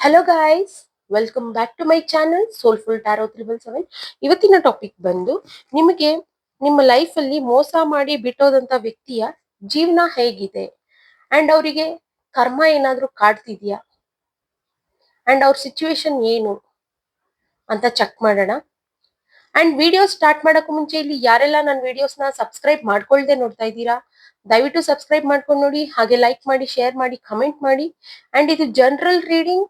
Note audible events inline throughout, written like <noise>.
Hello guys welcome back to my channel soulful tarot triple seven ಇವತ್ತಿನ topic ಬಂದು ನಿಮಗೆ ನಿಮ್ಮ ಲೈಫ್ ಅಲ್ಲಿ ಮೋಸ ಮಾಡಿ ಬಿಟ್ಟೋದಂತ ವ್ಯಕ್ತಿಯ ಜೀವನ ಹೇಗಿದೆ? ಅಂಡ್ ಅವರಿಗೆ ಕರ್ಮ ಏನಾದರೂ ಕಾಡ್ತಿದ್ಯಾ? ಅಂಡ್ ಅವ್ರ ಸಿಚುವೇಶನ್ ಏನು? ಅಂತ ಚೆಕ್ ಮಾಡೋಣ. ಅಂಡ್ ವಿಡಿಯೋ ಸ್ಟಾರ್ಟ್ ಮಾಡೋಕ್ಕೂ ಮುಂಚೆ ಇಲ್ಲಿ ಯಾರೆಲ್ಲ ನನ್ನ ವಿಡಿಯೋಸ್ನ ಸಬ್ಸ್ಕ್ರೈಬ್ ಮಾಡ್ಕೊಳ್ದೆ ನೋಡ್ತಾ ಇದ್ದೀರಾ, ದಯವಿಟ್ಟು ಸಬ್ಸ್ಕ್ರೈಬ್ ಮಾಡ್ಕೊಂಡು ನೋಡಿ, ಹಾಗೆ ಲೈಕ್ ಮಾಡಿ ಶೇರ್ ಮಾಡಿ ಕಮೆಂಟ್ ಮಾಡಿ. ಅಂಡ್ ಇದು ಜನರಲ್ ರೀಡಿಂಗ್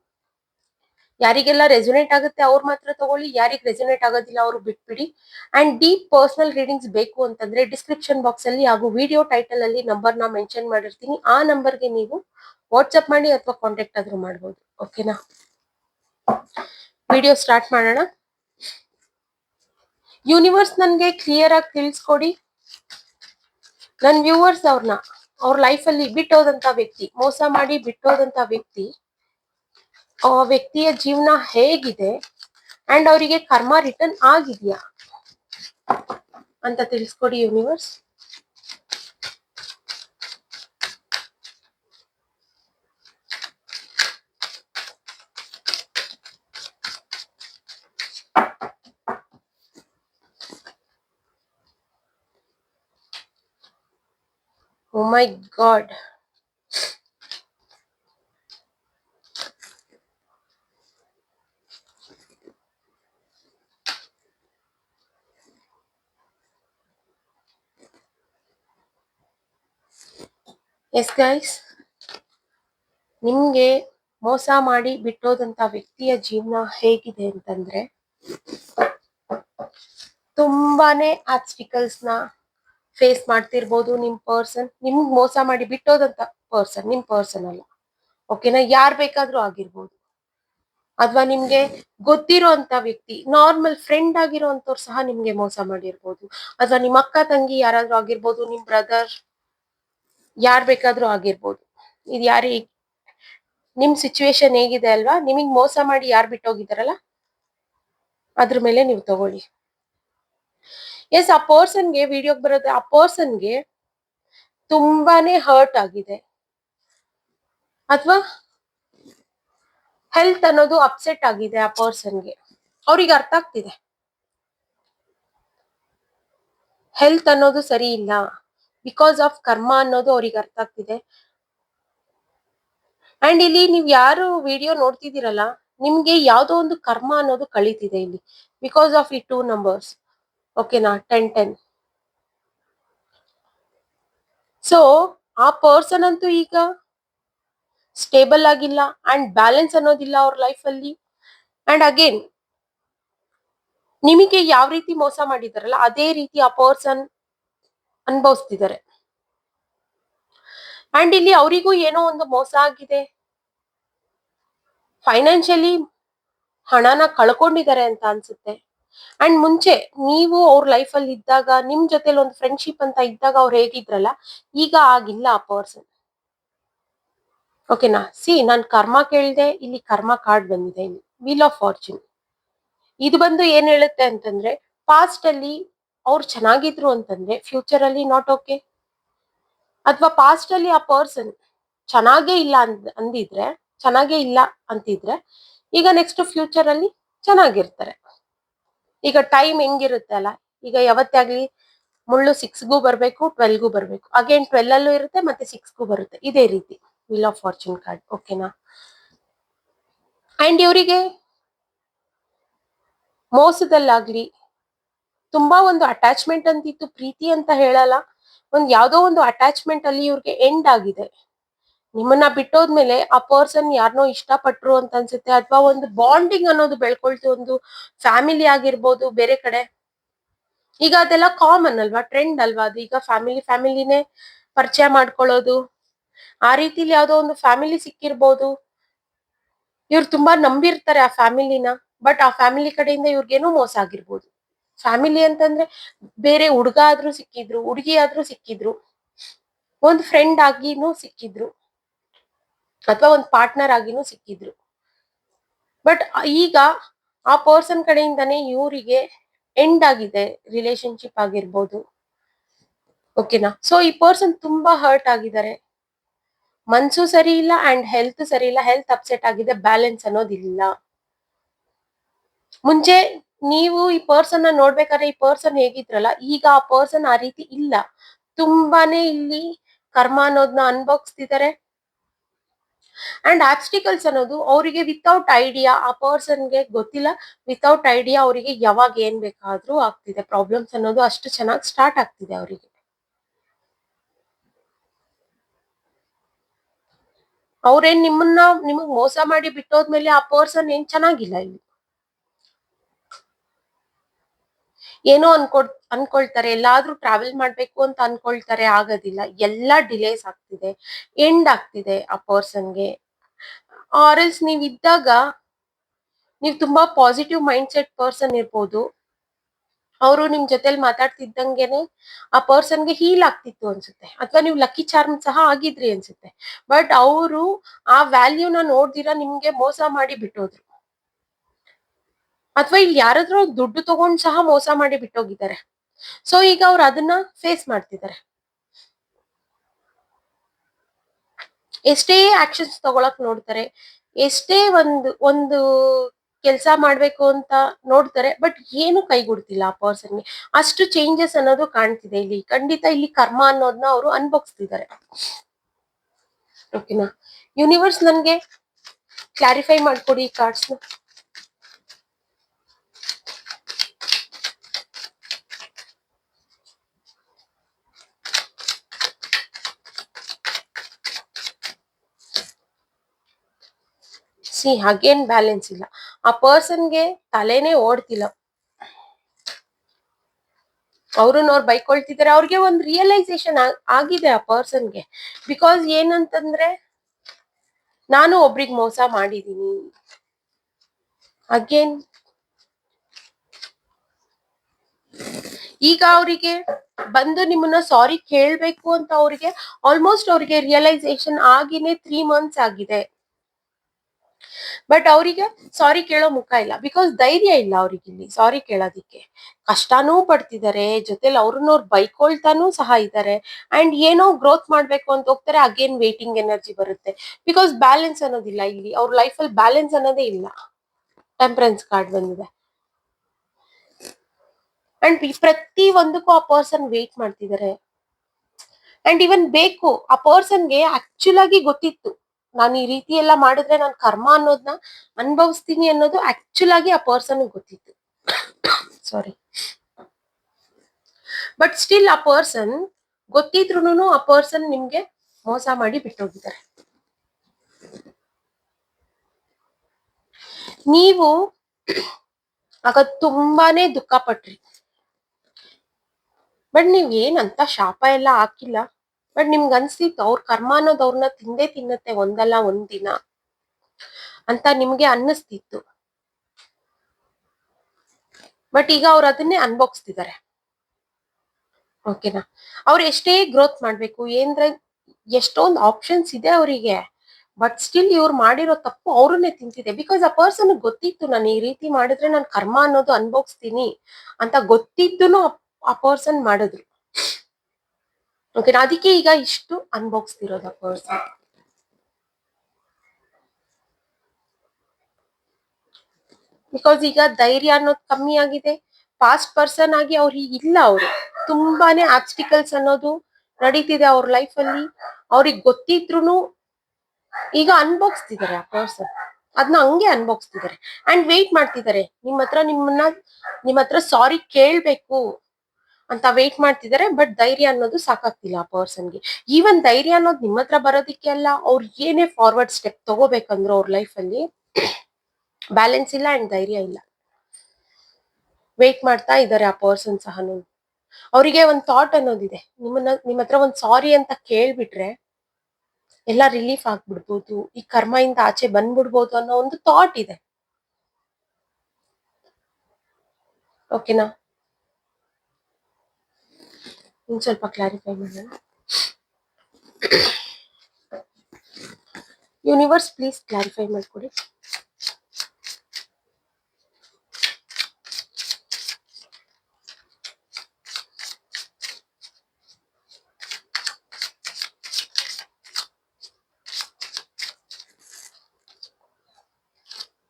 ಯಾರಿಗೆಲ್ಲ ರೆಸೊನೇಟ್ ಆಗುತ್ತೆ ಅವ್ರು ಮಾತ್ರ ತಗೊಳ್ಳಿ, ಯಾರಿಗೆ ರೆಸೊನೇಟ್ ಆಗೋದಿಲ್ಲ ಅವರು ಬಿಟ್ಬಿಡಿ. ಅಂಡ್ ಡೀಪ್ ಪರ್ಸನಲ್ ರೀಡಿಂಗ್ಸ್ ಬೇಕು ಅಂತಂದ್ರೆ ಡಿಸ್ಕ್ರಿಪ್ಷನ್ ಬಾಕ್ಸ್ ಅಲ್ಲಿ ಹಾಗೂ ವಿಡಿಯೋ ಟೈಟಲ್ ಅಲ್ಲಿ ನಂಬರ್ನ ಮೆನ್ಷನ್ ಮಾಡಿರ್ತೀನಿ. ಆ ನಂಬರ್ಗೆ ನೀವು ವಾಟ್ಸಪ್ ಮಾಡಿ ಅಥವಾ ಕಾಂಟ್ಯಾಕ್ಟ್ ಆದ್ರೂ ಮಾಡ್ಬೋದು. ಓಕೆನಾ ವಿಡಿಯೋ ಸ್ಟಾರ್ಟ್ ಮಾಡೋಣ. ಯೂನಿವರ್ಸ್ ನನ್ಗೆ ಕ್ಲಿಯರ್ ಆಗಿ ತಿಳಿಸ್ಕೊಡಿ. ನನ್ನ ವ್ಯೂವರ್ಸ್ ಅವ್ರನ್ನ ಅವ್ರ ಲೈಫಲ್ಲಿ ಬಿಟ್ಟೋದಂತ ವ್ಯಕ್ತಿ, ಮೋಸ ಮಾಡಿ ಬಿಟ್ಟೋದಂತ ವ್ಯಕ್ತಿ ವ್ಯಕ್ತಿಯ ಜೀವನ ಹೇಗಿದೆ? ಅಂಡ್ ಅವರಿಗೆ ಕರ್ಮ ರಿಟರ್ನ್ ಆಗಿದೆಯಾ? ಅಂತ ತಿಳಿಸ್ಕೊಡಿ universe oh my god yes guys ನಿಮ್ಗೆ ಮೋಸ ಮಾಡಿ ಬಿಟ್ಟೋದಂತ ವ್ಯಕ್ತಿಯ ಜೀವನ ಹೇಗಿದೆ ಅಂತಂದ್ರೆ, ತುಂಬಾನೇ ಆಬ್ಸ್ಟಿಕಲ್ಸ್ನ ಫೇಸ್ ಮಾಡ್ತಿರ್ಬೋದು ನಿಮ್ ಪರ್ಸನ್ ನಿಮ್ಗ್ ಮೋಸ ಮಾಡಿ ಬಿಟ್ಟೋದಂತ ಪರ್ಸನ್ ನಿಮ್ ಪರ್ಸನ್ ಅಲ್ಲ. ಓಕೆನಾ ಯಾರ್ ಬೇಕಾದ್ರೂ ಆಗಿರ್ಬೋದು. ಅಥವಾ ನಿಮ್ಗೆ ಗೊತ್ತಿರೋ ಅಂತ ವ್ಯಕ್ತಿ ನಾರ್ಮಲ್ ಫ್ರೆಂಡ್ ಆಗಿರೋ ಅಂತವ್ರು ಸಹ ನಿಮ್ಗೆ ಮೋಸ ಮಾಡಿರ್ಬೋದು. ಅಥವಾ ನಿಮ್ಮ ಅಕ್ಕ, ತಂಗಿ ಯಾರಾದ್ರೂ ಆಗಿರ್ಬೋದು, ನಿಮ್ ಬ್ರದರ್ ಯಾರ್ ಬೇಕಾದ್ರೂ ಆಗಿರ್ಬೋದು. ಇದು ಯಾರಿ ನಿಮ್ ಸಿಚುವೇಶನ್ ಹೇಗಿದೆ ಅಲ್ವಾ? ನಿಮಗ್ ಮೋಸ ಮಾಡಿ ಯಾರು ಬಿಟ್ಟೋಗಿದಾರಲ್ಲ ಅದ್ರ ಮೇಲೆ ನೀವು ತಗೊಳ್ಳಿ. ಎಸ್ ಆ ಪರ್ಸನ್ಗೆ ವಿಡಿಯೋಗೆ ಬರೋದು, ಆ ಪರ್ಸನ್ಗೆ ತುಂಬಾನೇ ಹರ್ಟ್ ಆಗಿದೆ. ಅಥವಾ ಹೆಲ್ತ್ ಅನ್ನೋದು ಅಪ್ಸೆಟ್ ಆಗಿದೆ ಆ ಪರ್ಸನ್ಗೆ ಅವ್ರಿಗೆ ಅರ್ಥ ಆಗ್ತಿದೆ. ಹೆಲ್ತ್ ಅನ್ನೋದು ಸರಿ ಇಲ್ಲ. ಬಿಕಾಸ್ ಆಫ್ ಕರ್ಮ ಅನ್ನೋದು ಅವ್ರಿಗೆ ಅರ್ಥ ಆಗ್ತಿದೆ. ಅಂಡ್ ಇಲ್ಲಿ ನೀವ್ ಯಾರು ವಿಡಿಯೋ ನೋಡ್ತಿದ್ದೀರಲ್ಲ, ನಿಮ್ಗೆ ಯಾವ್ದೋ ಒಂದು ಕರ್ಮ ಅನ್ನೋದು ಕಳೀತಿದೆ ಇಲ್ಲಿ. ಬಿಕಾಸ್ ಆಫ್ ಈ ಟೂ ನಂಬರ್ಸ್ ಓಕೆನಾ ಟೆನ್ ಟೆನ್ ಸೊ ಆ ಪರ್ಸನ್ ಅಂತೂ ಈಗ ಸ್ಟೇಬಲ್ ಆಗಿಲ್ಲ ಅಂಡ್ ಬ್ಯಾಲೆನ್ಸ್ ಅನ್ನೋದಿಲ್ಲ ಅವ್ರ ಲೈಫ್ ಅಲ್ಲಿ. ಅಂಡ್ ಅಗೇನ್ ನಿಮಗೆ ಯಾವ ರೀತಿ ಮೋಸ ಮಾಡಿದಾರಲ್ಲ, ಅದೇ ರೀತಿ ಆ ಪರ್ಸನ್ ಅನುಭವಿಸ್ತಿದ್ದಾರೆ. ಅಂಡ್ ಇಲ್ಲಿ ಅವರಿಗೂ ಏನೋ ಒಂದು ಮೋಸ ಆಗಿದೆ. ಫೈನಾನ್ಷಿಯಲಿ ಹಣನ ಕಳ್ಕೊಂಡಿದ್ದಾರೆ ಅಂತ ಅನ್ಸುತ್ತೆ. ಅಂಡ್ ಮುಂಚೆ ನೀವು ಅವ್ರ ಲೈಫ್ ಅಲ್ಲಿ ಇದ್ದಾಗ, ನಿಮ್ ಜೊತೆಲಿ ಒಂದು ಫ್ರೆಂಡ್ಶಿಪ್ ಅಂತ ಇದ್ದಾಗ ಅವ್ರು ಹೇಗಿದ್ರಲ್ಲ, ಈಗ ಆಗಿಲ್ಲ ಆ ಪರ್ಸನ್ ಓಕೆನಾ ಸಿ ನಾನು ಕರ್ಮ ಕೇಳಿದೆ, ಇಲ್ಲಿ ಕರ್ಮ ಕಾರ್ಡ್ ಬಂದಿದೆ ಇಲ್ಲಿ. ವೀಲ್ ಆಫ್ ಫಾರ್ಚುನ್ ಇದು ಬಂದು ಏನ್ ಹೇಳುತ್ತೆ ಅಂತಂದ್ರೆ ಪಾಸ್ಟ್ ಅಲ್ಲಿ ಅವ್ರು ಚೆನ್ನಾಗಿದ್ರು ಅಂತಂದ್ರೆ ಫ್ಯೂಚರ್ ಅಲ್ಲಿ ನಾಟ್ ಓಕೆ ಅಥವಾ ಪಾಸ್ಟ್ ಅಲ್ಲಿ ಆ ಪರ್ಸನ್ ಚೆನ್ನಾಗೇ ಇಲ್ಲ ಅಂದ್, ಅಂದಿದ್ರೆ, ಚೆನ್ನಾಗೇ ಇಲ್ಲ ಅಂತಿದ್ರೆ, ಈಗ ನೆಕ್ಸ್ಟ್ ಫ್ಯೂಚರ್ ಅಲ್ಲಿ ಚೆನ್ನಾಗಿರ್ತಾರೆ. ಈಗ ಟೈಮ್ ಹೆಂಗಿರುತ್ತೆ ಅಲ್ಲ? ಈಗ ಯಾವತ್ತೇ ಆಗ್ಲಿ ಮುಳ್ಳು ಸಿಕ್ಸ್ಗೂ ಬರ್ಬೇಕು ಟ್ವೆಲ್ಗೂ ಬರ್ಬೇಕು. ಅಗೇನ್ ಟ್ವೆಲ್ ಅಲ್ಲೂ ಇರುತ್ತೆ ಮತ್ತೆ ಸಿಕ್ಸ್ಗೂ ಬರುತ್ತೆ. ಇದೇ ರೀತಿ. ವಿಲ್ ಆಫ್ ಫಾರ್ಚೂನ್ ಕಾರ್ಡ್ ಓಕೆನಾ ಅಂಡ್ ಇವರಿಗೆ ಮೋಸದಲ್ಲಾಗ್ಲಿ ತುಂಬಾ ಒಂದು ಅಟ್ಯಾಚ್ಮೆಂಟ್ ಅಂತಿತ್ತು ಪ್ರೀತಿ ಅಂತ ಹೇಳಲ್ಲ. ಒಂದ್ ಯಾವ್ದೋ ಒಂದು ಅಟ್ಯಾಚ್ಮೆಂಟ್ ಅಲ್ಲಿ ಇವ್ರಿಗೆ ಎಂಡ್ ಆಗಿದೆ. ನಿಮ್ಮನ್ನ ಬಿಟ್ಟೋದ್ಮೇಲೆ ಆ ಪರ್ಸನ್ ಯಾರನ್ನೋ ಇಷ್ಟಪಟ್ರು ಅಂತ ಅನ್ಸುತ್ತೆ. ಅಥವಾ ಒಂದು ಬಾಂಡಿಂಗ್ ಅನ್ನೋದು ಬೆಳ್ಕೊಳ್ತು, ಒಂದು ಫ್ಯಾಮಿಲಿ ಆಗಿರ್ಬೋದು ಬೇರೆ ಕಡೆ. ಈಗ ಅದೆಲ್ಲ ಕಾಮನ್ ಅಲ್ವಾ? ಟ್ರೆಂಡ್ ಅಲ್ವಾ ಅದು? ಈಗ ಫ್ಯಾಮಿಲಿ ಫ್ಯಾಮಿಲಿನೇ ಪರಿಚಯ ಮಾಡ್ಕೊಳ್ಳೋದು. ಆ ರೀತಿಲಿ ಯಾವ್ದೋ ಒಂದು ಫ್ಯಾಮಿಲಿ ಸಿಕ್ಕಿರ್ಬೋದು. ಇವ್ರು ತುಂಬಾ ನಂಬಿರ್ತಾರೆ ಆ ಫ್ಯಾಮಿಲಿನ ಬಟ್ ಆ ಫ್ಯಾಮಿಲಿ ಕಡೆಯಿಂದ ಇವ್ರಿಗೇನೋ ಮೋಸ ಆಗಿರ್ಬೋದು. ಫ್ಯಾಮಿಲಿ ಅಂತಂದ್ರೆ ಬೇರೆ ಹುಡುಗ ಆದ್ರೂ ಸಿಕ್ಕಿದ್ರು ಹುಡುಗಿ ಆದ್ರೂ ಸಿಕ್ಕಿದ್ರು, ಒಂದ್ ಫ್ರೆಂಡ್ ಆಗಿನೂ ಸಿಕ್ಕಿದ್ರು, ಅಥವಾ ಒಂದ್ ಪಾರ್ಟ್ನರ್ ಆಗಿನೂ ಸಿಕ್ಕಿದ್ರು. ಬಟ್ ಈಗ ಆ ಪರ್ಸನ್ ಕಡೆಯಿಂದಾನೇ ಇವರಿಗೆ ಎಂಡ್ ಆಗಿದೆ ರಿಲೇಶನ್ಶಿಪ್ ಆಗಿರ್ಬೋದು. ಓಕೆನಾ ಸೊ ಈ ಪರ್ಸನ್ ತುಂಬಾ ಹರ್ಟ್ ಆಗಿದ್ದಾರೆ. ಮನ್ಸು ಸರಿ ಇಲ್ಲ ಅಂಡ್ ಹೆಲ್ತ್ ಸರಿ ಇಲ್ಲ ಹೆಲ್ತ್ ಅಪ್ಸೆಟ್ ಆಗಿದೆ ಬ್ಯಾಲೆನ್ಸ್ ಅನ್ನೋದಿಲ್ಲ. ಮುಂಚೆ ನೀವು ಈ ಪರ್ಸನ್ ನೋಡ್ಬೇಕಾದ್ರೆ ಈ ಪರ್ಸನ್ ಹೇಗಿದ್ರಲ್ಲ, ಈಗ ಆ ಪರ್ಸನ್ ಆ ರೀತಿ ಇಲ್ಲ. ತುಂಬಾನೇ ಇಲ್ಲಿ ಕರ್ಮ ಅನ್ನೋದನ್ನ ಅನುಭವಿಸ್ತಿದ್ದಾರೆ ಅಂಡ್ ಆಬ್ಸ್ಟಿಕಲ್ಸ್ ಅನ್ನೋದು ಅವರಿಗೆ ವಿತೌಟ್ ಐಡಿಯಾ ಆ ಪರ್ಸನ್ಗೆ ಗೊತ್ತಿಲ್ಲ. ವಿತೌಟ್ ಐಡಿಯಾ ಅವರಿಗೆ ಯಾವಾಗ ಏನ್ ಬೇಕಾದ್ರೂ ಆಗ್ತಿದೆ. ಪ್ರಾಬ್ಲಮ್ಸ್ ಅನ್ನೋದು ಅಷ್ಟು ಚೆನ್ನಾಗಿ ಸ್ಟಾರ್ಟ್ ಆಗ್ತಿದೆ ಅವರಿಗೆ. ಅವ್ರೇನ್ ನಿಮ್ಮನ್ನ, ನಿಮಗ್ ಮೋಸ ಮಾಡಿ ಬಿಟ್ಟೋದ್ಮೇಲೆ ಆ ಪರ್ಸನ್ ಏನ್ ಚೆನ್ನಾಗಿಲ್ಲ ಇಲ್ಲಿ. ಏನೋ ಅನ್ಕೊಡ್ ಅನ್ಕೊಳ್ತಾರೆ, ಎಲ್ಲಾದ್ರೂ ಟ್ರಾವೆಲ್ ಮಾಡ್ಬೇಕು ಅಂತ ಅನ್ಕೊಳ್ತಾರೆ ಆಗೋದಿಲ್ಲ. ಎಲ್ಲಾ ಡಿಲೇಸ್ ಆಗ್ತಿದೆ ಎಂಡ್ ಆಗ್ತಿದೆ ಆ ಪರ್ಸನ್ಗೆ ಆರ್ಎಲ್ಸ್ ನೀವ್ ಇದ್ದಾಗ ನೀವು ತುಂಬಾ ಪಾಸಿಟಿವ್ ಮೈಂಡ್ ಸೆಟ್ ಪರ್ಸನ್ ಇರ್ಬೋದು. ಅವರು ನಿಮ್ ಜೊತೆಲಿ ಮಾತಾಡ್ತಿದ್ದಂಗೆನೆ ಆ ಪರ್ಸನ್ಗೆ ಹೀಲ್ ಆಗ್ತಿತ್ತು ಅನ್ಸುತ್ತೆ. ಅಥವಾ ನೀವು ಲಕ್ಕಿ ಚಾರ್ಮ್ ಸಹ ಆಗಿದ್ರಿ ಅನ್ಸುತ್ತೆ. ಬಟ್ ಅವರು ಆ ವ್ಯಾಲ್ಯೂನ ನೋಡ್ದಿರಾ ನಿಮ್ಗೆ ಮೋಸ ಮಾಡಿ ಬಿಟ್ಟೋದ್ರು. ಅಥವಾ ಇಲ್ಲಿ ಯಾರಾದ್ರೂ ದುಡ್ಡು ತಗೊಂಡ್ ಸಹ ಮೋಸ ಮಾಡಿ ಬಿಟ್ಟೋಗಿದ್ದಾರೆ. ಸೊ ಈಗ ಅವ್ರು ಅದನ್ನ ಫೇಸ್ ಮಾಡ್ತಿದ್ದಾರೆ. ಎಷ್ಟೇ ಆಕ್ಷನ್ಸ್ ತಗೊಳಕ್ ನೋಡ್ತಾರೆ, ಎಷ್ಟೇ ಒಂದು ಒಂದು ಕೆಲಸ ಮಾಡ್ಬೇಕು ಅಂತ ನೋಡ್ತಾರೆ ಬಟ್ ಏನು ಕೈಗೊಡ್ತಿಲ್ಲ ಆ ಪರ್ಸನ್ಗೆ ಅಷ್ಟು ಚೇಂಜಸ್ ಅನ್ನೋದು ಕಾಣ್ತಿದೆ ಇಲ್ಲಿ. ಖಂಡಿತ ಇಲ್ಲಿ ಕರ್ಮ ಅನ್ನೋದನ್ನ ಅವರು ಅನುಭವಿಸ್ತಿದ್ದಾರೆ. ಓಕೆನಾ ಯೂನಿವರ್ಸ್ ನನ್ಗೆ ಕ್ಲಾರಿಫೈ ಮಾಡ್ಕೊಡಿ ಈ ಕಾರ್ಡ್ಸ್ನ ಸಿ ಅಗೇನ್ ಬ್ಯಾಲೆನ್ಸ್ ಇಲ್ಲ. ಆ ಪರ್ಸನ್ಗೆ ತಲೆನೇ ಓಡ್ತಿಲ್ಲ. ಅವ್ರನ್ನ ಅವ್ರು ಬೈಕೊಳ್ತಿದ್ದಾರೆ. ಅವ್ರಿಗೆ ಒಂದು ರಿಯಲೈಸೇಷನ್ ಆಗಿದೆ ಆ ಪರ್ಸನ್ಗೆ ಬಿಕಾಸ್ ಏನಂತಂದ್ರೆ, ನಾನು ಒಬ್ರಿಗೆ ಮೋಸ ಮಾಡಿದೀನಿ. ಅಗೇನ್ ಈಗ ಅವರಿಗೆ ಬಂದು ನಿಮ್ಮನ್ನ ಸಾರಿ ಕೇಳ್ಬೇಕು ಅಂತ ಅವ್ರಿಗೆ ಆಲ್ಮೋಸ್ಟ್ ಅವ್ರಿಗೆ ರಿಯಲೈಸೇಷನ್ ಆಗಿನೇ ತ್ರೀ ಮಂತ್ಸ್ ಆಗಿದೆ. ಬಟ್ ಅವರಿಗೆ ಸಾರಿ ಕೇಳೋ ಮುಖ ಇಲ್ಲ. ಬಿಕಾಸ್ ಧೈರ್ಯ ಇಲ್ಲ ಅವ್ರಿಗಿಲ್ಲಿ ಸಾರಿ ಕೇಳೋದಿಕ್ಕೆ. ಕಷ್ಟನೂ ಪಡ್ತಿದ್ದಾರೆ ಜೊತೆಲಿ ಅವ್ರನ್ನ ಅವ್ರು ಬೈಕೊಳ್ತಾನೂ ಸಹ ಇದ್ದಾರೆ ಅಂಡ್ ಏನೋ ಗ್ರೋತ್ ಮಾಡ್ಬೇಕು ಅಂತ ಹೋಗ್ತಾರೆ. ಅಗೇನ್ ವೇಟಿಂಗ್ ಎನರ್ಜಿ ಬರುತ್ತೆ. ಬಿಕಾಸ್ ಬ್ಯಾಲೆನ್ಸ್ ಅನ್ನೋದಿಲ್ಲ ಇಲ್ಲಿ. ಅವ್ರ ಲೈಫಲ್ಲಿ ಬ್ಯಾಲೆನ್ಸ್ ಅನ್ನೋದೇ ಇಲ್ಲ. ಟೆಂಪರೆನ್ಸ್ ಕಾರ್ಡ್ ಬಂದಿದೆ. ಅಂಡ್ ಪ್ರತಿ ಒಂದಕ್ಕೂ ಆ ಪರ್ಸನ್ ವೇಟ್ ಮಾಡ್ತಿದ್ದಾರೆ ಅಂಡ್ ಇವನ್ ಬೇಕು. ಆ ಪರ್ಸನ್ಗೆ ಆಕ್ಚುಲ್ ಆಗಿ ಗೊತ್ತಿತ್ತು. ನಾನು ಈ ರೀತಿ ಎಲ್ಲ ಮಾಡಿದ್ರೆ ನಾನು ಕರ್ಮ ಅನ್ನೋದನ್ನ ಅನುಭವಿಸ್ತೀನಿ ಅನ್ನೋದು ಆಕ್ಚುಲ್ ಆಗಿ ಆ ಪರ್ಸನ್ ಗೊತ್ತಿತ್ತು. ಸಾರಿ ಬಟ್ ಸ್ಟಿಲ್ ಆ ಪರ್ಸನ್ ಗೊತ್ತಿದ್ರು ಆ ಪರ್ಸನ್ ನಿಮ್ಗೆ ಮೋಸ ಮಾಡಿ ಬಿಟ್ಟೋಗಿದ್ದಾರೆ. ನೀವು ಆಗ ತುಂಬಾನೇ ದುಃಖ ಪಟ್ರಿ ಬಟ್ ನೀವ್ ಏನಂತ ಶಾಪ ಎಲ್ಲ ಹಾಕಿಲ್ಲ. ಬಟ್ ನಿಮ್ಗೆ ಅನ್ಸಿತ್ತು ಅವ್ರ ಕರ್ಮ ಅನ್ನೋದು ಅವ್ರನ್ನ ತಿಂದೇ ತಿನ್ನತ್ತೆ ಒಂದಲ್ಲ ಒಂದಿನ ಅಂತ ನಿಮ್ಗೆ ಅನ್ನಿಸ್ತಿತ್ತು. ಬಟ್ ಈಗ ಅವ್ರು ಅದನ್ನೇ ಅನ್ಭೋಗಿಸ್ತಿದ್ದಾರೆ ಓಕೆನಾ ಅವ್ರು ಎಷ್ಟೇ ಗ್ರೋತ್ ಮಾಡ್ಬೇಕು ಏನಂದ್ರೆ ಎಷ್ಟೊಂದು ಆಪ್ಷನ್ಸ್ ಇದೆ ಅವರಿಗೆ ಬಟ್ ಸ್ಟಿಲ್ ಇವ್ರು ಮಾಡಿರೋ ತಪ್ಪು ಅವ್ರನ್ನೇ ತಿಂತಿದೆ. ಬಿಕಾಸ್ ಆ ಪರ್ಸನ್ ಗೊತ್ತಿತ್ತು, ನಾನು ಈ ರೀತಿ ಮಾಡಿದ್ರೆ ನಾನು ಕರ್ಮ ಅನ್ನೋದು ಅನ್ಭೋಗಿಸ್ತೀನಿ ಅಂತ ಗೊತ್ತಿದ್ದು ಆ ಪರ್ಸನ್ ಮಾಡಿದ್ರು. ಓಕೆ ಅದಕ್ಕೆ ಈಗ ಇಷ್ಟು ಅನ್ಭೋಗಿಸ್ತಿರೋದು ಆ ಪರ್ಸನ್ ಬಿಕಾಸ್ ಈಗ ಧೈರ್ಯ ಅನ್ನೋದು ಕಮ್ಮಿ ಆಗಿದೆ. ಫಾಸ್ಟ್ ಪರ್ಸನ್ ಆಗಿ ಅವ್ರು ಇಲ್ಲ ಅವರು. ತುಂಬಾನೇ ಆಬ್ಸ್ಟಿಕಲ್ಸ್ ಅನ್ನೋದು ನಡೀತಿದೆ ಅವ್ರ ಲೈಫ್ ಅಲ್ಲಿ. ಅವ್ರಿಗೆ ಗೊತ್ತಿದ್ರು ಈಗ ಅನ್ಭೋಗಿಸ್ತಿದ್ದಾರೆ ಆ ಪರ್ಸನ್ ಅದನ್ನ ಹಂಗೆ ಅನ್ಭೋಗಿಸ್ತಿದ್ದಾರೆ ಅಂಡ್ ವೇಟ್ ಮಾಡ್ತಿದ್ದಾರೆ. ನಿಮ್ಮ ಹತ್ರ ನಿಮ್ಮನ್ನ ನಿಮ್ಮ ಹತ್ರ ಸಾರಿ ಕೇಳ್ಬೇಕು. ಅಂತ ವೇಟ್ ಮಾಡ್ತಿದ್ದಾರೆ ಬಟ್ ಧೈರ್ಯ ಅನ್ನೋದು ಸಾಕಾಗ್ತಿಲ್ಲ ಆ ಪರ್ಸನ್ಗೆ ಈವನ್ ಧೈರ್ಯ ಅನ್ನೋದು ನಿಮ್ಮ ಹತ್ರ ಬರೋದಕ್ಕೆ ಅಲ್ಲ, ಅವ್ರು ಏನೇ ಫಾರ್ವರ್ಡ್ ಸ್ಟೆಪ್ ತಗೋಬೇಕಂದ್ರು ಅವ್ರ ಲೈಫ್ ಅಲ್ಲಿ <clears throat> ಬ್ಯಾಲೆನ್ಸ್ ಇಲ್ಲ ಅಂಡ್ ಧೈರ್ಯ ಇಲ್ಲ. ವೇಟ್ ಮಾಡ್ತಾ ಇದ್ದಾರೆ ಆ ಪರ್ಸನ್ ಸಹ ಅವರಿಗೆ ಒಂದು ಥಾಟ್ ಅನ್ನೋದಿದೆ. ನಿಮ್ಮನ್ನ ನಿಮ್ಮ ಹತ್ರ ಒಂದು ಸಾರಿ ಅಂತ ಕೇಳ್ಬಿಟ್ರೆ ಎಲ್ಲ ರಿಲೀಫ್ ಆಗ್ಬಿಡ್ಬೋದು, ಈ ಕರ್ಮದಿಂದ ಆಚೆ ಬಂದ್ಬಿಡ್ಬೋದು ಅನ್ನೋ ಒಂದು ಥಾಟ್ ಇದೆ. ಓಕೆನಾ ಇನ್ನು ಸ್ವಲ್ಪ ಕ್ಲಾರಿಫೈ ಮಾಡೋಣ. ಯೂನಿವರ್ಸ್ ಪ್ಲೀಸ್ ಕ್ಲಾರಿಫೈ ಮಾಡಿಕೊಡಿ.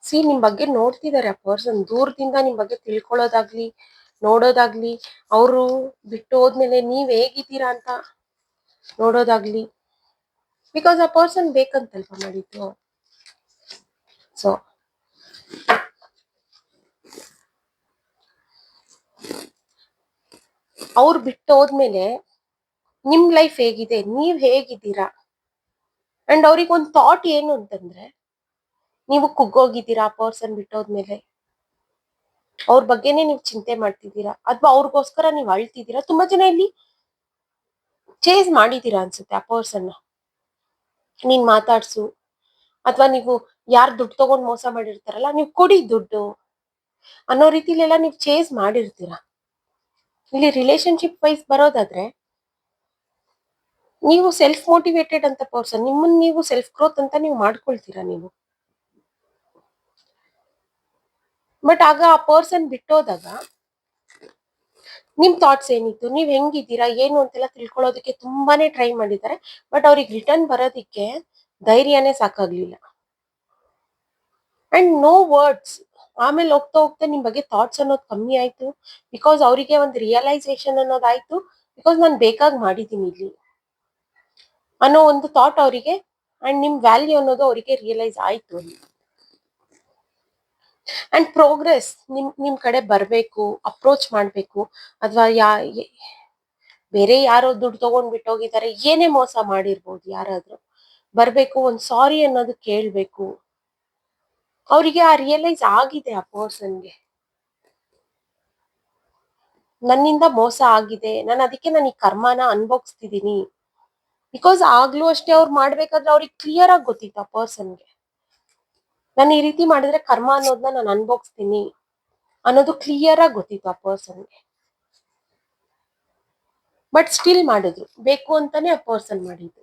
ಸಿ ನಿಮ್ ಬಗ್ಗೆ ನೋಡ್ತಿದ್ದಾರೆ ಆ ಪರ್ಸನ್ ದೂರದಿಂದ ನಿಮ್ ಬಗ್ಗೆ ತಿಳ್ಕೊಳ್ಳೋದಾಗ್ಲಿ ನೋಡೋದಾಗ್ಲಿ ಅವರು ಬಿಟ್ಟು ಹೋದ್ಮೇಲೆ ನೀವ್ ಹೇಗಿದ್ದೀರಾ ಅಂತ ನೋಡೋದಾಗ್ಲಿ. ಬಿಕಾಸ್ ಆ ಪರ್ಸನ್ ಬೇಕಂತಲ್ವಾ ಮಾಡಿದ್ದು? ಸೊ ಅವ್ರು ಬಿಟ್ಟು ಹೋದ್ಮೇಲೆ ನಿಮ್ ಲೈಫ್ ಹೇಗಿದೆ, ನೀವ್ ಹೇಗಿದ್ದೀರಾ? ಅಂಡ್ ಅವ್ರಿಗೆ ಒಂದು ಥಾಟ್ ಏನು ಅಂತಂದ್ರೆ, ನೀವು ಕುಗ್ಗೋಗಿದ್ದೀರಾ ಆ ಪರ್ಸನ್ ಬಿಟ್ಟೋದ್ಮೇಲೆ? ಅವ್ರ ಬಗ್ಗೆನೇ ನೀವು ಚಿಂತೆ ಮಾಡ್ತಿದ್ದೀರಾ? ಅಥವಾ ಅವ್ರಿಗೋಸ್ಕರ ನೀವು ಅಳ್ತಿದ್ದೀರಾ? ತುಂಬಾ ಜನ ಇಲ್ಲಿ ಚೇಸ್ ಮಾಡಿದ್ದೀರಾ ಅನ್ಸುತ್ತೆ ಆ ಪರ್ಸನ್ ನೀನ್ ಮಾತಾಡ್ಸು. ಅಥವಾ ನೀವು ಯಾರು ದುಡ್ಡು ತಗೊಂಡ್ ಮೋಸ ಮಾಡಿರ್ತಾರಲ್ಲ, ನೀವು ಕೊಡಿ ದುಡ್ಡು. ಅನ್ನೋ ರೀತಿಲೆಲ್ಲ ನೀವು ಚೇಸ್ ಮಾಡಿರ್ತೀರಾ? ಇಲ್ಲಿ ರಿಲೇಶನ್ಶಿಪ್ ವೈಸ್ ಬರೋದಾದ್ರೆ ನೀವು ಸೆಲ್ಫ್ ಮೋಟಿವೇಟೆಡ್ ಅಂತ ಪರ್ಸನ್ ನಿಮ್ಮನ್ನ ನೀವು ಸೆಲ್ಫ್ ಗ್ರೋತ್ ಅಂತ ನೀವು ಮಾಡ್ಕೊಳ್ತೀರಾ ನೀವು? ಬಟ್ ಆಗ ಆ ಪರ್ಸನ್ ಬಿಟ್ಟೋದಾಗ ನಿಮ್ ಥಾಟ್ಸ್ ಏನಿತ್ತು? ನೀವ್ ಹೆಂಗಿದ್ದೀರಾ? ಏನು ಅಂತೆಲ್ಲ ತಿಳ್ಕೊಳ್ಳೋದಕ್ಕೆ ತುಂಬಾನೇ ಟ್ರೈ ಮಾಡಿದ್ದಾರೆ. ಬಟ್ ಅವ್ರಿಗೆ ರಿಟರ್ನ್ ಬರೋದಿಕ್ಕೆ ಧೈರ್ಯನೇ ಸಾಕಾಗ್ಲಿಲ್ಲ. ಅಂಡ್ ನೋ ವರ್ಡ್ಸ್ ಆಮೇಲೆ ಹೋಗ್ತಾ ಹೋಗ್ತಾ ನಿಮ್ ಬಗ್ಗೆ ಥಾಟ್ಸ್ ಅನ್ನೋದು ಕಮ್ಮಿ ಆಯ್ತು. ಬಿಕಾಸ್ ಅವರಿಗೆ ಒಂದು ರಿಯಲೈಸೇಷನ್ ಅನ್ನೋದಾಯ್ತು ಬಿಕಾಸ್ ನಾನು ಬೇಕಾಗಿ ಮಾಡಿದ್ದೀನಿ ಇಲ್ಲಿ. ಅನ್ನೋ ಒಂದು ಥಾಟ್ ಅವರಿಗೆ ಅಂಡ್ ನಿಮ್ ವ್ಯಾಲ್ಯೂ ಅನ್ನೋದು ಅವರಿಗೆ ರಿಯಲೈಸ್ ಆಯ್ತು ಅಲ್ಲಿ. ಅಂಡ್ ಪ್ರೋಗ್ರೆಸ್ ನಿಮ್ ನಿಮ್ ಕಡೆ ಬರ್ಬೇಕು ಅಪ್ರೋಚ್ ಮಾಡ್ಬೇಕು. ಅಥವಾ ಯಾ ಬೇರೆ ಯಾರೋ ದುಡ್ಡು ತಗೊಂಡ್ ಬಿಟ್ಟೋಗಿದ್ದಾರೆ, ಏನೇ ಮೋಸ ಮಾಡಿರ್ಬೋದು ಯಾರಾದ್ರೂ. ಬರ್ಬೇಕು, ಒಂದ್ ಸಾರಿ ಅನ್ನೋದು ಕೇಳ್ಬೇಕು. ಅವರಿಗೆ ಆ ರಿಯಲೈಸ್ ಆಗಿದೆ ಆ ಪರ್ಸನ್ಗೆ ನನ್ನಿಂದ ಮೋಸ ಆಗಿದೆ, ನಾನು ಅದಕ್ಕೆ ನಾನು ಈ ಕರ್ಮನ ಅನ್ಭೋಗಿಸ್ತಿದ್ದೀನಿ ಬಿಕಾಸ್ ಆಗ್ಲೂ ಅಷ್ಟೇ ಅವ್ರು ಮಾಡ್ಬೇಕಾದ್ರೆ ಅವ್ರಿಗೆ ಕ್ಲಿಯರ್ ಆಗಿ ಗೊತ್ತಿತ್ತು ಆ ಪರ್ಸನ್ಗೆ ನಾನು ಈ ರೀತಿ ಮಾಡಿದ್ರೆ ಕರ್ಮ ಅನ್ನೋದನ್ನ ನಾನು ಅನ್ಭೋಗಿಸ್ತೀನಿ ಅನ್ನೋದು ಕ್ಲಿಯರ್ ಆಗಿ ಗೊತ್ತಿತ್ತು ಆ ಪರ್ಸನ್ಗೆ ಬಟ್ ಸ್ಟಿಲ್ ಮಾಡಿದ್ರು. ಬೇಕು ಅಂತಾನೆ ಆ ಪರ್ಸನ್ ಮಾಡಿದ್ದು.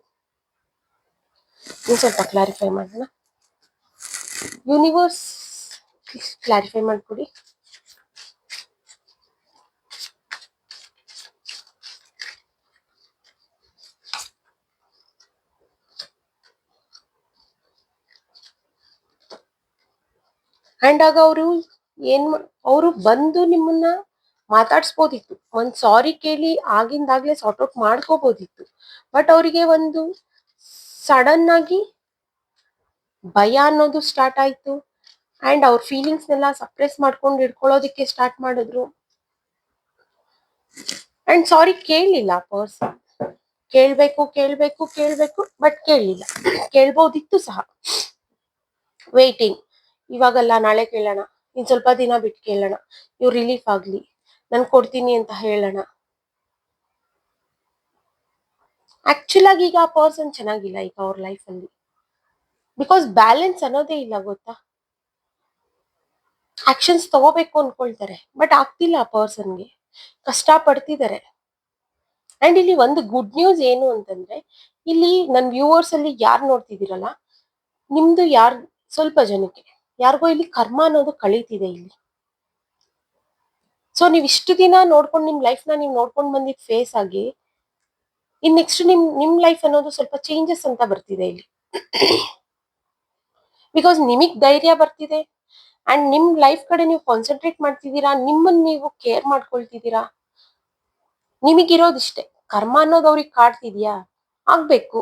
ನೀವು ಸ್ವಲ್ಪ ಕ್ಲಾರಿಫೈ ಮಾಡೋಣ. ಯೂನಿವರ್ಸ್ ಕ್ಲಾರಿಫೈ ಮಾಡ್ಕೊಡಿ. ಅಂಡ್ ಆಗ ಅವರು ಏನ್ ಅವರು ಬಂದು ನಿಮ್ಮನ್ನ ಮಾತಾಡ್ಸ್ಬೋದಿತ್ತು. ಒಂದ್ ಸಾರಿ ಕೇಳಿ ಆಗಿಂದಾಗ್ಲೇ ಸಾರ್ಟ್ ಔಟ್ ಮಾಡ್ಕೋಬೋದಿತ್ತು. ಬಟ್ ಅವರಿಗೆ ಒಂದು ಸಡನ್ ಆಗಿ ಭಯ ಅನ್ನೋದು ಸ್ಟಾರ್ಟ್ ಆಯ್ತು. ಅಂಡ್ ಅವ್ರ ಫೀಲಿಂಗ್ಸ್ನೆಲ್ಲ ಸಪ್ರೆಸ್ ಮಾಡ್ಕೊಂಡು ಇಡ್ಕೊಳ್ಳೋದಿಕ್ಕೆ ಸ್ಟಾರ್ಟ್ ಮಾಡಿದ್ರು. ಅಂಡ್ ಸಾರಿ ಕೇಳಲಿಲ್ಲ ಪರ್ಸನ್ ಕೇಳ್ಬೇಕು ಕೇಳ್ಬೇಕು ಕೇಳ್ಬೇಕು ಬಟ್ ಕೇಳಲಿಲ್ಲ ಕೇಳ್ಬೋದಿತ್ತು ಸಹ. ವೇಟಿಂಗ್ ಇವಾಗಲ್ಲ, ನಾಳೆ ಕೇಳೋಣ. ಇನ್ ಸ್ವಲ್ಪ ದಿನ ಬಿಟ್ಟು ಕೇಳೋಣ. ಇವ್ರು ರಿಲೀಫ್ ಆಗ್ಲಿ. ನಾನು ಕೊಡ್ತೀನಿ ಅಂತ ಹೇಳೋಣ. ಆಕ್ಚುಲ್ ಆಗಿ ಈಗ ಆ ಪರ್ಸನ್ ಚೆನ್ನಾಗಿಲ್ಲ ಈಗ ಅವ್ರ ಲೈಫ್ ಅಲ್ಲಿ. ಬಿಕಾಸ್ ಬ್ಯಾಲೆನ್ಸ್ ಅನ್ನೋದೇ ಇಲ್ಲ ಗೊತ್ತಾ? ಆಕ್ಷನ್ಸ್ ತಗೋಬೇಕು ಅನ್ಕೊಳ್ತಾರೆ. ಬಟ್ ಆಗ್ತಿಲ್ಲ ಆ ಪರ್ಸನ್ಗೆ ಕಷ್ಟ ಪಡ್ತಿದ್ದಾರೆ ಅಂಡ್ ಇಲ್ಲಿ ಒಂದು ಗುಡ್ ನ್ಯೂಸ್ ಏನು ಅಂತಂದ್ರೆ, ಇಲ್ಲಿ ನನ್ನ ವ್ಯೂವರ್ಸ್ ಅಲ್ಲಿ ಯಾರು ನೋಡ್ತಿದ್ದೀರಲ್ಲ, ನಿಮ್ದು ಯಾರು, ಸ್ವಲ್ಪ ಜನಕ್ಕೆ. ಯಾರಿಗೋ ಇಲ್ಲಿ ಕರ್ಮ ಅನ್ನೋದು ಕಳೀತಿದೆ ಇಲ್ಲಿ. ಸೊ ನೀವ್ ಇಷ್ಟು ದಿನ ನೋಡ್ಕೊಂಡು ನಿಮ್ ಲೈಫ್ನ ನೀವ್ ನೋಡ್ಕೊಂಡು ಬಂದಿದ್ ಫೇಸ್ ಆಗಿ, ಇನ್ ನೆಕ್ಸ್ಟ್ ನಿಮ್ ನಿಮ್ ಲೈಫ್ ಅನ್ನೋದು ಸ್ವಲ್ಪ ಚೇಂಜಸ್ ಅಂತ ಬರ್ತಿದೆ ಇಲ್ಲಿ. ಬಿಕಾಸ್ ನಿಮಗ್ ಧೈರ್ಯ ಬರ್ತಿದೆ. ಅಂಡ್ ನಿಮ್ ಲೈಫ್ ಕಡೆ ನೀವು ಕಾನ್ಸಂಟ್ರೇಟ್ ಮಾಡ್ತಿದ್ದೀರಾ ನಿಮ್ಮನ್ನ ನೀವು ಕೇರ್ ಮಾಡ್ಕೊಳ್ತಿದ್ದೀರಾ. ನಿಮಗಿರೋದಿಷ್ಟೇ. ಕರ್ಮ ಅನ್ನೋದು ಅವ್ರಿಗೆ ಕಾಡ್ತಿದ್ಯಾ? ಆಗ್ಬೇಕು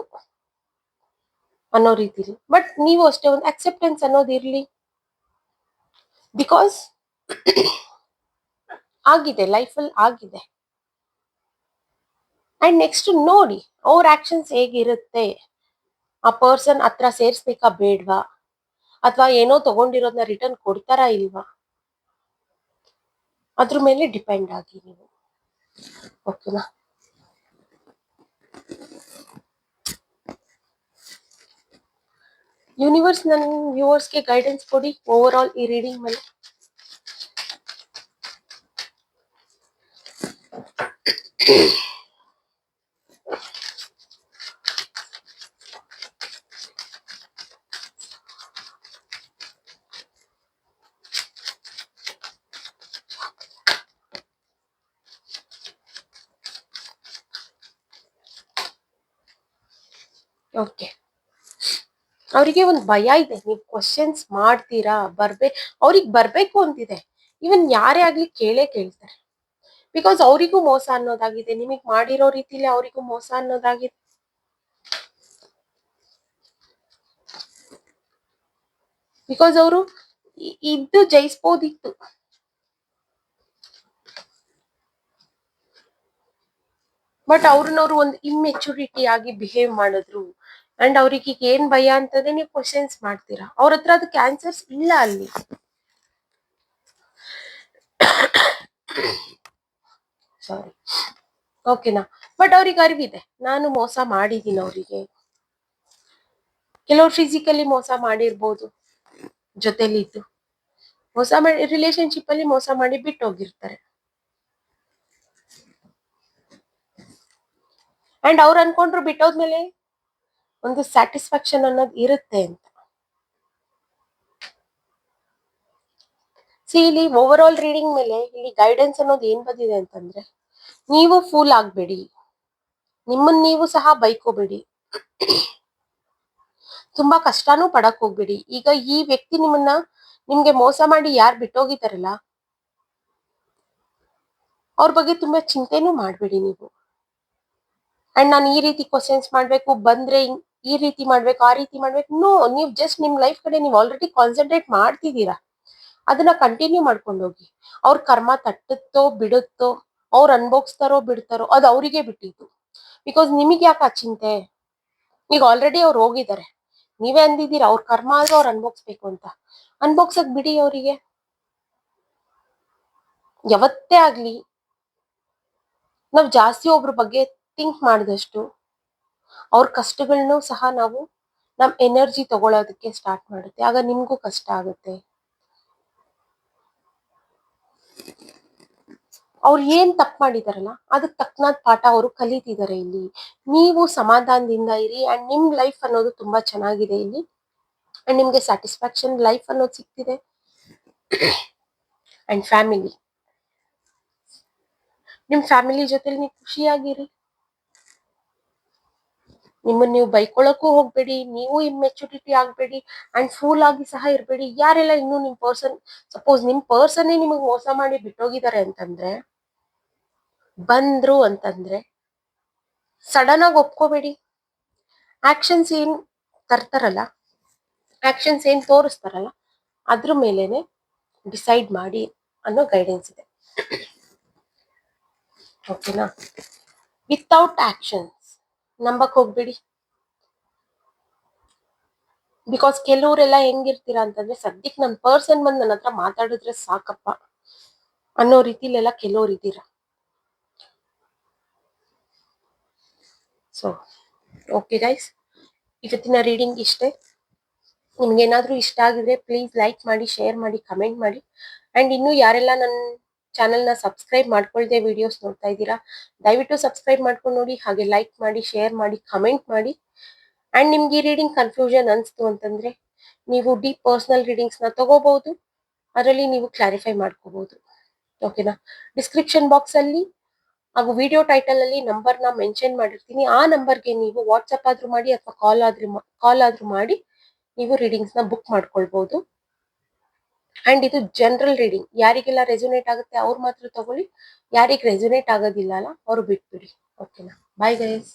ಅನ್ನೋ ರೀತಿಲಿ. ಬಟ್ ನೀವು ಅಷ್ಟೇ, ಒಂದು ಅಕ್ಸೆಪ್ಟೆನ್ಸ್ ಅನ್ನೋದು ಇರ್ಲಿ. ಬಿಕಾಸ್ <coughs> ಆಗಿದೆ ಲೈಫಲ್ಲಿ ಆಗಿದೆ. ಅಂಡ್ ನೆಕ್ಸ್ಟ್ ನೋಡಿ ಅವ್ರ ಆಕ್ಷನ್ಸ್ ಹೇಗಿರುತ್ತೆ? ಆ ಪರ್ಸನ್ ಹತ್ರ ಸೇರಿಸ್ಬೇಕಾ ಬೇಡ್ವಾ? ಅಥವಾ ಏನೋ ತಗೊಂಡಿರೋದನ್ನ ರಿಟರ್ನ್ ಕೊಡ್ತಾರಾ ಇಲ್ವಾ? ಅದ್ರ ಮೇಲೆ ಡಿಪೆಂಡ್ ಆಗಿ ನೀವು. ಓಕೆನಾ ಯೂನಿವರ್ಸ್ ನನ್ನ ವ್ಯೂವರ್ಸ್ಗೆ ಗೈಡೆನ್ಸ್ ಕೊಡಿ ಓವರ್ ಆಲ್ ಈ ರೀಡಿಂಗ್ ಮೇಲೆ ಓಕೆ ಅವರಿಗೆ ಒಂದು ಭಯ ಇದೆ, ನೀವು ಕ್ವಶನ್ಸ್ ಮಾಡ್ತೀರಾ, ಬರ್ಬೇ, ಅವ್ರಿಗೆ ಬರ್ಬೇಕು ಅಂತಿದೆ. ಇವನ್ ಯಾರೇ ಆಗ್ಲಿ ಕೇಳೇ ಕೇಳ್ತಾರೆ. ಬಿಕಾಸ್ ಅವರಿಗೂ ಮೋಸ ಅನ್ನೋದಾಗಿದೆ, ನಿಮಗ್ ಮಾಡಿರೋ ರೀತಿಲಿ ಅವರಿಗೂ ಮೋಸ ಅನ್ನೋದಾಗಿದೆ. ಬಿಕಾಸ್ ಅವರು ಇದ್ದು ಜಯಿಸ್ಬೋದಿತ್ತು. ಬಟ್ ಅವ್ರನ್ನವ್ರು ಒಂದು ಇಮ್ಮೆಚುರಿಟಿ ಆಗಿ ಬಿಹೇವ್ ಮಾಡಿದ್ರು. ಅಂಡ್ ಅವ್ರಿಗೆ ಈಗ ಏನ್ ಭಯ ಅಂತಂದ್ರೆ ನೀವು ಕ್ವಶನ್ಸ್ ಮಾಡ್ತೀರಾ. ಅವ್ರ ಹತ್ರ ಅದು ಆನ್ಸರ್ಸ್ ಇಲ್ಲ ಅಲ್ಲಿ. ಸಾರಿ ಓಕೆನಾ ಬಟ್ ಅವ್ರಿಗೆ ಅರಿವಿದೆ. ನಾನು ಮೋಸ ಮಾಡಿದ್ದೀನಿ ಅವರಿಗೆ. ಕೆಲವ್ರು ಫಿಸಿಕಲಿ ಮೋಸ ಮಾಡಿರ್ಬೋದು. ಜೊತೆಲಿ ಇದ್ದು ಮೋಸ ಮಾಡಿ ರಿಲೇಶನ್ಶಿಪ್ ಅಲ್ಲಿ ಮೋಸ ಮಾಡಿ ಬಿಟ್ಟು ಹೋಗಿರ್ತಾರೆ ಅಂಡ್ ಅವ್ರು ಅನ್ಕೊಂಡ್ರು ಬಿಟ್ಟೋದ್ಮೇಲೆ ಒಂದು ಸ್ಯಾಟಿಸ್ಫ್ಯಾಕ್ಷನ್ ಅನ್ನೋದು ಇರುತ್ತೆ ಅಂತ. ಸಿ ಇಲ್ಲಿ ಓವರ್ ಆಲ್ ರೀಡಿಂಗ್ ಮೇಲೆ ಇಲ್ಲಿ ಗೈಡೆನ್ಸ್ ಅನ್ನೋದು ಏನ್ ಬಂದಿದೆ ಅಂತಂದ್ರೆ, ನೀವು ಫೂಲ್ ಆಗ್ಬೇಡಿ. ನಿಮ್ಮನ್ನ ನೀವು ಸಹ ಬೈಕೋಬೇಡಿ. ತುಂಬಾ ಕಷ್ಟನೂ ಪಡಕ್ ಹೋಗ್ಬೇಡಿ. ಈಗ ಈ ವ್ಯಕ್ತಿ ನಿಮ್ಮನ್ನ ನಿಮ್ಗೆ ಮೋಸ ಮಾಡಿ ಯಾರು ಬಿಟ್ಟೋಗಿದಾರಲ್ಲ ಅವ್ರ ಬಗ್ಗೆ ತುಂಬಾ ಚಿಂತೆನೂ ಮಾಡ್ಬೇಡಿ ನೀವು. ಅಂಡ್ ನಾನು ಈ ರೀತಿ ಕ್ವಶನ್ಸ್ ಮಾಡ್ಬೇಕು, ಬಂದ್ರೆ ಈ ರೀತಿ ಮಾಡ್ಬೇಕು, ಆ ರೀತಿ ಮಾಡ್ಬೇಕು. ನೋ ನೀವು ಜಸ್ಟ್ ನಿಮ್ ಲೈಫ್ ಕಡೆ ನೀವು ಆಲ್ರೆಡಿ ಕಾನ್ಸಂಟ್ರೇಟ್ ಮಾಡ್ತಿದ್ದೀರಾ. ಅದನ್ನ ಕಂಟಿನ್ಯೂ ಮಾಡ್ಕೊಂಡು ಹೋಗಿ ಅವ್ರ ಕರ್ಮ ತಟ್ಟುತ್ತೋ, ಬಿಡುತ್ತೋ, ಅವ್ರು ಅನ್ಭೋಗಿಸ್ತಾರೋ ಬಿಡ್ತಾರೋ, ಅದು ಅವರಿಗೆ ಬಿಟ್ಟಿದ್ದು. ಬಿಕಾಸ್ ನಿಮಗೆ ಯಾಕೆ ಆ ಚಿಂತೆ? ಈಗ ಆಲ್ರೆಡಿ ಅವ್ರು ಹೋಗಿದ್ದಾರೆ ನೀವೇ ಅಂದಿದ್ದೀರಾ, ಅವ್ರ ಕರ್ಮ ಆದ್ರೂ ಅವ್ರು ಅನ್ಭೋಗಿಸ್ಬೇಕು ಅಂತ. ಅನ್ಭೋಗ್ಸಕ್ ಬಿಡಿ ಅವರಿಗೆ. ಯಾವತ್ತೇ ಆಗ್ಲಿ, ನಾವ್ ಜಾಸ್ತಿ ಒಬ್ರ ಬಗ್ಗೆ ಥಿಂಕ್ ಮಾಡಿದಷ್ಟು ಅವ್ರ ಕಷ್ಟಗಳನ್ನೂ ಸಹ ನಾವು ನಮ್ಮ ಎನರ್ಜಿ ತಗೊಳ್ಳೋದಕ್ಕೆ ಸ್ಟಾರ್ಟ್ ಮಾಡುತ್ತೆ. ಆಗ ನಿಮಗೂ ಕಷ್ಟ ಆಗುತ್ತೆ. ಅವ್ರು ಏನ್ ತಪ್ಪು ಮಾಡಿದಾರಲ್ಲ ಅದಕ್ಕೆ ತಕ್ಕನಾದ ಪಾಠ ಅವರು ಕಲಿತಿದ್ದಾರೆ ಇಲ್ಲಿ. ನೀವು ಸಮಾಧಾನದಿಂದ ಇರಿ ಅಂಡ್ ನಿಮ್ ಲೈಫ್ ಅನ್ನೋದು ತುಂಬಾ ಚೆನ್ನಾಗಿದೆ ಇಲ್ಲಿ. ಅಂಡ್ ನಿಮ್ಗೆ ಸ್ಯಾಟಿಸ್ಫ್ಯಾಕ್ಷನ್ ಲೈಫ್ ಅನ್ನೋದು ಸಿಗ್ತಿದೆ. ಅಂಡ್ ಫ್ಯಾಮಿಲಿ ನಿಮ್ ಫ್ಯಾಮಿಲಿ ಜೊತೆಲಿ ನೀವು ಖುಷಿಯಾಗಿರಿ. ನಿಮ್ಮನ್ನ ನೀವು ಬೈಕೊಳಕ್ಕೂ ಹೋಗ್ಬೇಡಿ, ನೀವು ಇಮ್ಮೆಚುರಿಟಿ ಆಗ್ಬೇಡಿ ಅಂಡ್ ಫೂಲ್ ಆಗಿ ಸಹ ಇರಬೇಡಿ. ಯಾರೆಲ್ಲ ಇನ್ನು ನಿಮ್ಮ ಪರ್ಸನ್ ಸಪೋಸ್ ನಿಮ್ಮ ಪರ್ಸನ್ನೇ ನಿಮಗೆ ಮೋಸ ಮಾಡಿ ಬಿಟ್ಟೋಗಿದ್ದಾರೆ ಅಂತಂದ್ರೆ, ಬಂದ್ರು ಅಂತಂದ್ರೆ ಸಡನ್ ಆಗಿ ಒಪ್ಕೋಬೇಡಿ. ಆಕ್ಷನ್ಸ್ ಏನ್ ತರ್ತಾರಲ್ಲ ಆಕ್ಷನ್ಸ್ ಏನ್ ತೋರಿಸ್ತಾರಲ್ಲ, ಅದ್ರ ಮೇಲೇನೆ ಡಿಸೈಡ್ ಮಾಡಿ ಅನ್ನೋ ಗೈಡೆನ್ಸ್ ಇದೆ. ಓಕೆನಾ ವಿತೌಟ್ ಆಕ್ಷನ್ಸ್ ನಂಬಕ್ ಹೋಗ್ಬೇಡಿ. ಬಿಕಾಸ್ ಕೆಲವರೆಲ್ಲ ಹೆಂಗಿರ್ತೀರಾ ಅಂತಂದ್ರೆ ಸದ್ಯಕ್ಕೆ ನನ್ ಪರ್ಸನ್ ಬಂದ್ ನನ್ನ ಹತ್ರ ಮಾತಾಡಿದ್ರೆ ಸಾಕಪ್ಪ. ಅನ್ನೋ ರೀತಿಲೆಲ್ಲ ಕೆಲವ್ರು ಇದ್ದೀರಾ? ಸೊ ಓಕೆ ಗೈಸ್ ಇವತ್ತಿನ ರೀಡಿಂಗ್ ಇಷ್ಟೇ. ನಿಮ್ಗೇನಾದ್ರೂ ಇಷ್ಟ ಆಗಿದ್ರೆ ಪ್ಲೀಸ್ ಲೈಕ್ ಮಾಡಿ ಶೇರ್ ಮಾಡಿ ಕಮೆಂಟ್ ಮಾಡಿ. ಅಂಡ್ ಇನ್ನು ಯಾರೆಲ್ಲ ನನ್ನ ಚಾನೆಲ್ನ ಸಬ್ಸ್ಕ್ರೈಬ್ ಮಾಡ್ಕೊಳ್ದೆ ವಿಡಿಯೋಸ್ ನೋಡ್ತಾ ಇದ್ದೀರಾ? ದಯವಿಟ್ಟು ಸಬ್ಸ್ಕ್ರೈಬ್ ಮಾಡ್ಕೊಂಡು ನೋಡಿ, ಹಾಗೆ ಲೈಕ್ ಮಾಡಿ ಶೇರ್ ಮಾಡಿ ಕಮೆಂಟ್ ಮಾಡಿ. ಅಂಡ್ ನಿಮ್ಗೆ ಈ ರೀಡಿಂಗ್ ಕನ್ಫ್ಯೂಷನ್ ಅನಿಸ್ತು ಅಂತಂದ್ರೆ, ನೀವು ಡೀಪ್ ಪರ್ಸನಲ್ ರೀಡಿಂಗ್ಸ್ನ ತಗೋಬಹುದು. ಅದರಲ್ಲಿ ನೀವು ಕ್ಲಾರಿಫೈ ಮಾಡ್ಕೋಬಹುದು. ಓಕೆನಾ ಡಿಸ್ಕ್ರಿಪ್ಷನ್ ಬಾಕ್ಸ್ ಅಲ್ಲಿ, ಹಾಗೂ ವಿಡಿಯೋ ಟೈಟಲ್ ಅಲ್ಲಿ ನಂಬರ್ನ ಮೆನ್ಷನ್ ಮಾಡಿರ್ತೀನಿ. ಆ ನಂಬರ್ಗೆ ನೀವು ವಾಟ್ಸಪ್ ಆದ್ರೂ ಮಾಡಿ, ಅಥವಾ ಕಾಲ್ ಆದ್ರೂ ಕಾಲ್ ಆದ್ರೂ ಮಾಡಿ, ನೀವು ರೀಡಿಂಗ್ಸ್ನ ಬುಕ್ ಮಾಡ್ಕೊಳ್ಬಹುದು ಅಂಡ್ ಇದು ಜನರಲ್ ರೀಡಿಂಗ್ ಯಾರಿಗೆಲ್ಲ ರೆಸೊನೇಟ್ ಆಗುತ್ತೆ, ಅವ್ರು ಮಾತ್ರ ತಗೊಳ್ಳಿ. ಯಾರಿಗೆ ರೆಸೊನೇಟ್ ಆಗೋದಿಲ್ಲ ಅಲ್ಲ, ಅವ್ರು ಬಿಟ್ಬಿಡಿ. ಓಕೆನಾ ಬಾಯ್ ಗೈಸ್